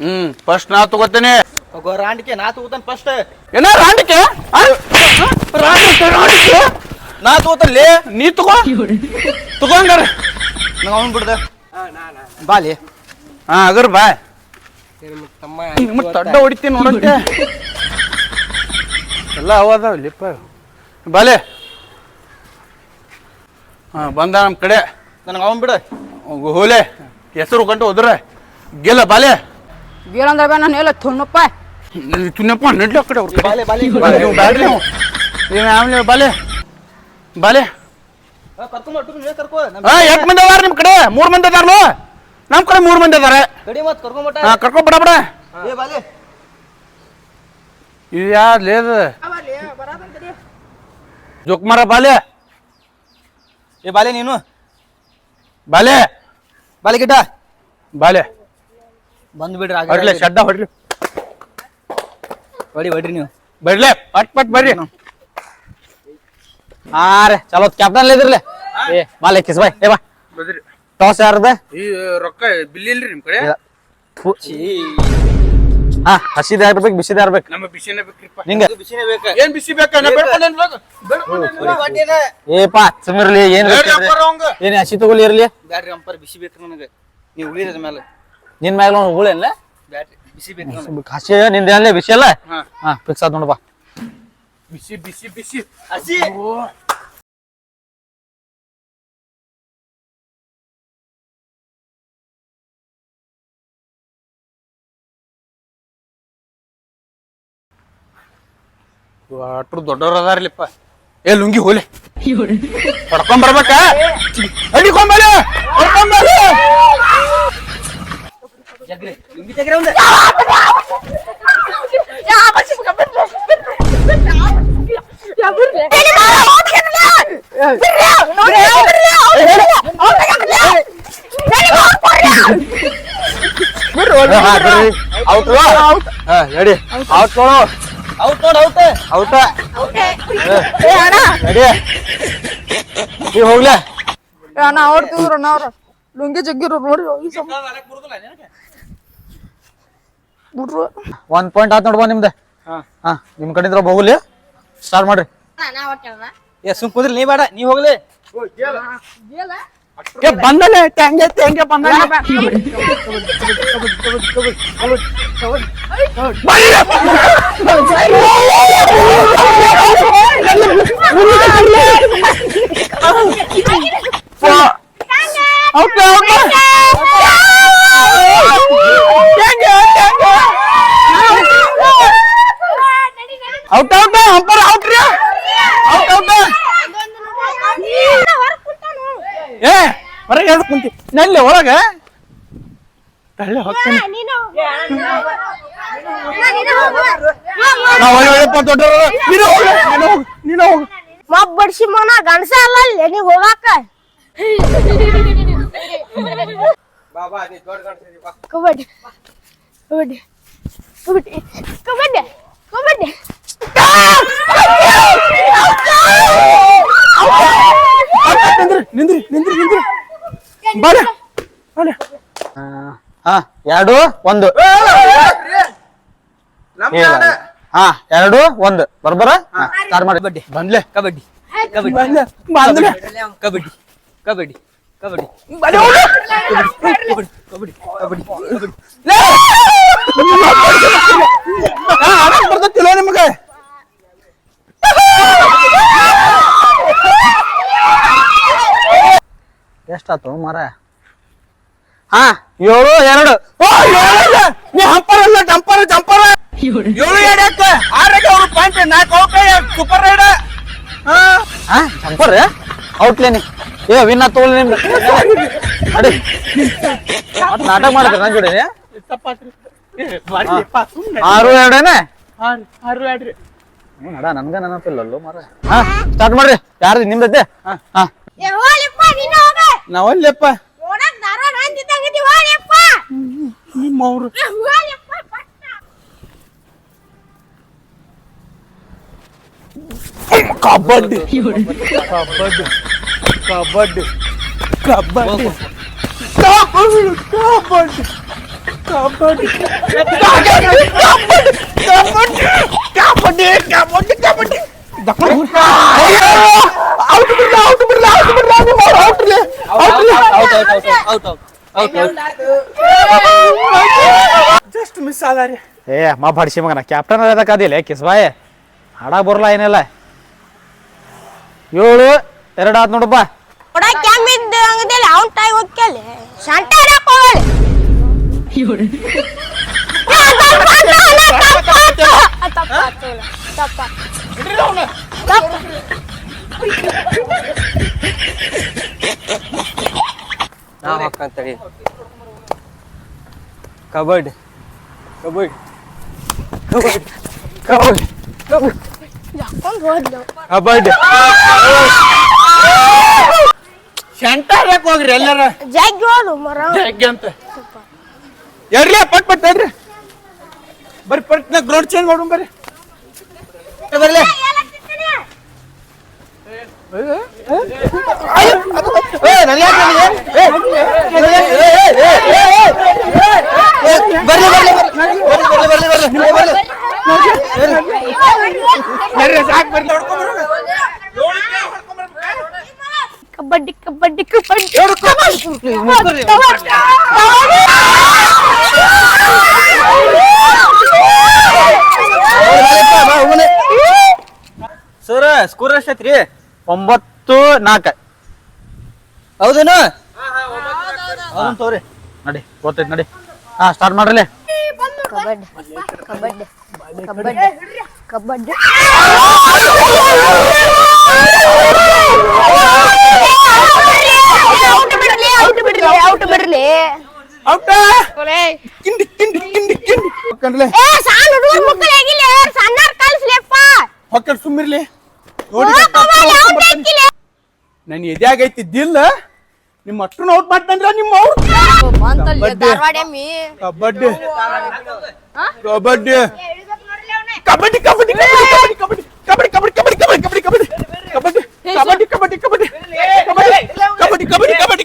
ಹ್ಮ್ first ನಾ ತಗೋತೇನೆ. ರಾಂಡಿಕೆ ನಾ ತಗೋತಾನ first ಏನ ರಾಂಡಿಕೆ? ರಾಂಡಿಕೆ ರಾಂಡಿಕೆ? ನಾ ತಗೋತಾನಲ್ಲಿ ನೀ ತಗೋ. ತಗೊಂಡಾರ. ನಂಗೆ ಅವನು ಬಿಡ್ದೆ. ಬಾಲಿ ಹಾ ಅಗರ್ ಬಾ. ತಮ್ಮ ನಿಮ್ಮ ತಡ್ಡ ಹೊಡಿತೀನಿ ನೋಡಂತೆ. ಎಲ್ಲ ಅವದಾವ ಲಿಪ್ಪ ಬಾಲೆ ಹಾ ಬಂದ ನಮ್ಮ ಕಡೆ. ನನಗೆ ಅವನ್ ಬಿಡ. ಹೋಲೆ. ಹೆಸರು ಕಂಡು ಹೋದ್ರೆ. ಗೆಲ್ಲ ಬಾಲೆ ಬೀರಂದ್ರ ಬೇ ನಾನು ಎಲ್ಲ ತುಣ್ಣಪ್ಪ ತುನ್ನಪ್ಪ ನಡ್ಲಿ ಆ ಕಡೆ ಅವ್ರ ಕಡೆ ಬ್ಯಾಡ್ರಿ ಆಮೇಲೆ ಬಾಲೆ ಬಾಲೆ ನಮ್ ಎಷ್ಟು ಮಂದಿ ಅದಾರ ನಿಮ್ಮ ಕಡೆ ಮೂರು ಮಂದಿ ಅದಾರಲ್ಲ ನಮ್ಮ ಕಡೆ ಮೂರು ಮಂದಿ ಅದಾರ ಹಾ ಕರ್ಕೊಂಡ್ ಬಿಡ ಬಿಡ ಇದು ಯಾರು ಲೇದ ಜೋಕ್ಮಾರ ಬಾಲೆ ಏ ಬಾಲೆ ನೀನು ಬಾಲೆ ಬಾಲೆ ಗಿಡ ಬಾಲೆ. ಬಂದ್ ಬಿಡ್ರಿ ಆಗ ಹೊಡ್ಲೆ ಶಡ್ಡ ಹೊಡ್ರಿ. ಹೊಡಿ ಹೊಡ್ರಿ ನೀವು. ಬರ್ಲೆ ಪಟ್ ಪಟ್ ಬರ್ರಿ. ಹಾ ರೀ ಚಲೋ ಕ್ಯಾಪ್ಟನ್ ಇದ್ರಲ್ಲ. ಏ ಬಾಲೆ ಕಿಸ್ ಬಾಯ್ ಏ ಬಾ. ಟಾಸ್ ಯಾರ್ದ? ಈ ರೊಕ್ಕ ಬಿಲ್ ಇಲ್ರಿ ನಿಮ್ ಕಡೆ? ಹಾ ಹಸಿದ ಇರ್ಬೇಕು ಬಿಸಿದ ಇರ್ಬೇಕು ನಮ್ಮ ಬಿಸಿನೇ ಬೇಕ್ರಿಪ್ಪ. ನಿಂಗ. ಬಿಸಿನೇ ಬೇಕ. ಏನ್ ಬಿಸಿ ಬೇಕಾ? ನಾ ಬೇಡ್ಕೊಂಡೇನ್ ಇವಾಗ? ಏಪಾ ಸುಮಿರ್ಲಿ ಏನ್. ಏನ್ ಹಸಿ ತಗೊಳ್ಳಿ ಇರ್ಲಿ? ಬ್ಯಾಡ್ರಿ ಅಂಪರ್ ಬಿಸಿ ಬೇಕು ನನಗೆ. ನೀವು ಉಳಿದ ಮೇಲೆ. ನಿನ್ ಮ್ಯಾಗ ಒಂದು ಹುಳೇನ್ಲ ಬ್ಯಾಡ್ರಿ ಬಿಸಿ ಬೇಕು ಹಸಿ ನಿಂದ ಏನ್ಲೇ ಬಿಸಿ ಅಲ್ಲ? ಹಾ. ಫಿಕ್ಸ್ ಆದ್ ನೋಡಪ್ಪ ಬಿಸಿ ಬಿಸಿ ಬಿಸಿ. ಹಸಿ. ಅಟ್ರು ದೊಡ್ಡವ್ರ ಅದಾರ್ಲಿಪ್ಪ ಏ ಲುಂಗಿ ಹೋಲೆ. ಹೊಡ್ಕೊಂಡ್ ಬರ್ಬೇಕಾ? ಅಡಿಕೊಂಬಲೆ ಹೊಡ್ಕೊಂಬಲೆ ಜಗ್ರಿ ಲುಂಗಿ ತೆಗ್ರಿ ಒಂದ್ ಔಟ್ ಹಾ ನಡಿ ಔಟ್ ನೋಡು ಔಟ್ ನೋಡ್ ಔಟ್ ಔಟ್ ನಡಿ ನೀವ್ ಹೋಗ್ಲೇ ಅಣ್ಣ ಅವ್ರು ತಿಂದ್ರು ಅವ್ರ ಲುಂಗಿ ಜಗ್ಗಿರು ನೋಡಿ ಹೋಗಿ ಬಿಡ್ರು. ಒಂದ್ ಪಾಯಿಂಟ್ ಆತ್ ನೋಡ್ಬಾ ನಿಮ್ದೆ. ಹಾ. ನಿಮ್ ಕಡೆಯಿಂದ ಹೋಗ್ಲಿ. ಸ್ಟಾರ್ಟ್ ಮಾಡ್ರಿ. ಏ ಸುಮ್ ಕುದ್ರಿ ನೀ ಬೇಡ ನೀ ಹೋಗ್ಲಿ. ಏ ಬಂದಲೆ ಟ್ಯಾಂಗೆ ಟ್ಯಾಂಗೆ ಬಂದ out out out umpire out ರೀ ಔಟ್ ಔಟ್ ಏ ಹೊರಗೆ ಹೇಳ್ ಕುಂತಿ? ನಲ್ಲಿ ಒಳಗ? ತಳ್ಳಿ ಹೋಗ್ತಾನೆ ಬಡ್ಸಿ ಮನ ಗಂಡಸ ಅಲ್ಲ ಅಲ್ಲೇ ನೀವ್ ಹೋಗಾಕ ಕಬಡ್ಡಿ ಕಬಡ್ಡಿ ಕಬಡ್ಡಿ ಕಬಡ್ಡಿ ಕಬಡ್ಡಿ ಹಾ ಎರಡು ಒಂದು. ಹಾ ಎರಡು ಒಂದು. ಬರ್ಬರ? ಸ್ಟಾರ್ಟ್ ಮಾಡಿ. ಕಬಡ್ಡಿ. ಬಂದ್ಲೆ. ಕಬಡ್ಡಿ. ಕಬಡ್ಡಿ. ಕಬಡ್ಡಿ. ಕಬಡ್ಡಿ. ಕಬಡ್ಡಿ. ಕಬಡ್ಡಿ. ಕಬಡ್ಡಿ. ಕಬಡ್ಡಿ. ಬರ್ತೈತಿಲ್ಲ ನಿಮ್ಗೆ? ಎಷ್ಟಾತು ಮರ ಹಾ. ಏಳು ಎರಡು. ಓ. ನೀ ಹಂಪರ್ ಅಲ್ಲ ಜಂಪರ್ ಜಂಪರ್. ಏಳು. ಎಡಕ್ಕ ಆರಕ್ಕೆ ಅವ್ರು ಪಾಯಿಂಟ್ ನಾಲ್ಕು ಅವಕ್ಕೆ ಸೂಪರ್ ರೈಡ್ ಹಾ ಹಾ ಜಂಪರ್? ಔಟ್ಲೇನಿ ಏ ವಿನ್ನ ತೋಲ್ ನಿಮ್ದು ಅಡಿ. ನಾಟಕ ಮಾಡಿದ್ರೆ ನನ್ನ ಜೋಡಿ. ಆರು ಎರಡೇನೆ ಆರು ಎರಡ್ರಿ ನಡ ನನ್ಗ ನೆನಪಿಲ್ಲಲ್ಲೋ ಮರ ಹಾ ಸ್ಟಾರ್ಟ್ ಮಾಡ್ರಿ. ಯಾರ್ದು ನಿಮ್ದೈತೆ? ಹಾ ಹಾ ಏ ಹೋಲಿಪ್ಪ ನೀನು ಹೋಗ. ನಾವಲ್ಲಪ್ಪ ನಿಮ್ಮ ಅವ್ರು ಏ, ಹೋಲಿಪ್ಪ ಪಟ್ಟ. ಕಬಡ್ಡಿ ಕಬಡ್ಡಿ ಕಬಡ್ಡಿ ಕಬಡ್ಡಿ ಕಬಡ್ಡಿ ಕಬಡ್ಡಿ ಕಬಡ್ಡಿ ಕಬಡ್ಡಿ ಕಬಡ್ಡಿ ಕಬಡ್ಡಿ ಔಟ್ ಬಿಡ್ಲ ಔಟ್ ಬಿಡ್ಲ ಔಟ್ ಬಿಡ್ಲ ನಿಮ್ಮ ಔಟ್ ಜಸ್ಟ್ ಮಿಸ್ ಆದ ರೀ ಏ ಮಾ ಬಡಿಸಿ ಮಗನ. ಕ್ಯಾಪ್ಟನ್ ಅದಕ್ಕಾದಿಲ್ಲ ಕಿಸ್ಬಾಯ್ ಹಾಡಾಗ ಬರಲ್ಲ ಏನಿಲ್ಲ. ಏಳು ಎರಡ ಆತ್ ನೋಡಪ್ಪ ಕೊಡಕ್ಕೆ ಹೆಂಗ್ ಬಿದ್ದ ಹಂಗದಿಲ್ಲ? ಅವ್ನ ತಾಯಿ ಹೋಗ್ಕಲ್ಲ ಸಂಟ ತಪ್ಪ ನಾ ಹಾಕಂತೇಳಿ ಕಬಡ್ ಕಬಡ್ ಕಬಡ್ ಕಬಡ್ ಕಬಡ್ ಸೆಂಟರ್ ಹೋಗ್ರಿ ಎಲ್ಲಾರ ಜಗ್ಗಿ ಹೋದು ಮರ ಜಗ್ಗಿ ಅಂತ ಎರ್ಲಿ ಪಟ್ ಪಟ್ ನಡ್ರಿ ಬರ್ರಿ ಪಟ್ ನಾ ಗ್ರೌಂಡ್ ಚೇಂಜ್ ಮಾಡೋಣ ಬರ್ರಿ ಬರ್ಲಿ ಬರ್ರಿ ಸಾಕ್ ಬರ್ರಿ ಕಬಡ್ಡಿ ಕಬಡ್ಡಿ ಕಬಡ್ಡಿ. ಸರ್ ಸ್ಕೋರ್ ಎಷ್ಟೈತ್ರಿ ಒಂಬತ್ತು ನಾಲ್ಕು. ಹೌದೇನು? ತೋರಿ. ನಡಿ ಗೊತ್ತೈತಿ ನಡಿ. ಹಾ ಸ್ಟಾರ್ಟ್ ಮಾಡ್ರಲ್ಲೇ ಕಬಡ್ಡಿ ಕಬಡ್ಡಿ ಕಬಡ್ಡಿ ಕಬಡ್ಡಿ. ಔಟ್ ಬಿಡ್ಲಿ ಔಟ್ ಬಿಡ್ಲಿ ಔಟ್ ಬಿಡ್ಲಿ. ಔಟ ಕಿಂಡಿ ಕಿಂಡಿ ಕಿಂಡಿ ಕಿಂಡಿ ಹೊಕ್ಕಂಡ್ಲೆ ಏ ಸಣ್ಣ ಹುಡುಗರ ಮಕ್ಕಳು ಹೇಗಿಲ್ಲ ಸಣ್ಣವ್ರ ಕಲ್ಸ್ಲಿಪ್ಪ ಹೊಕ್ಕಂಡ್ ಸುಮ್ಮಿರ್ಲಿ ನೋಡಿ ಔಟ್ ಹಾಕಿಲ್ಲ. ನನ್ ಎದ್ಯಾಗ ಐತಿದ್ದಿಲ್ಲ ನಿಮ್ಮ ಅಷ್ಟು ನೋಟ್ ಮಾಡ್ತಂದ್ರ ನಿಮ್ಮ ಔಟ್ ಕಬಡ್ಡಿ ಕಬಡ್ಡಿ ಕಬಡ್ಡಿ ಕಬಡ್ಡಿ ಕಬಡ್ಡಿ ಕಬಡ್ಡಿ ಕಬಡ್ಡಿ ಕಬಡ್ಡಿ ಕಬಡ್ಡಿ ಕಬಡ್ಡಿ ಕಬಡ್ಡಿ ಕಬಡ್ಡಿ ಕಬಡ್ಡಿ ಕಬಡ್ಡಿ ಕಬಡ್ಡಿ ಕಬಡ್ಡಿ ಕಬಡ್ಡಿ ಕಬಡ್ಡಿ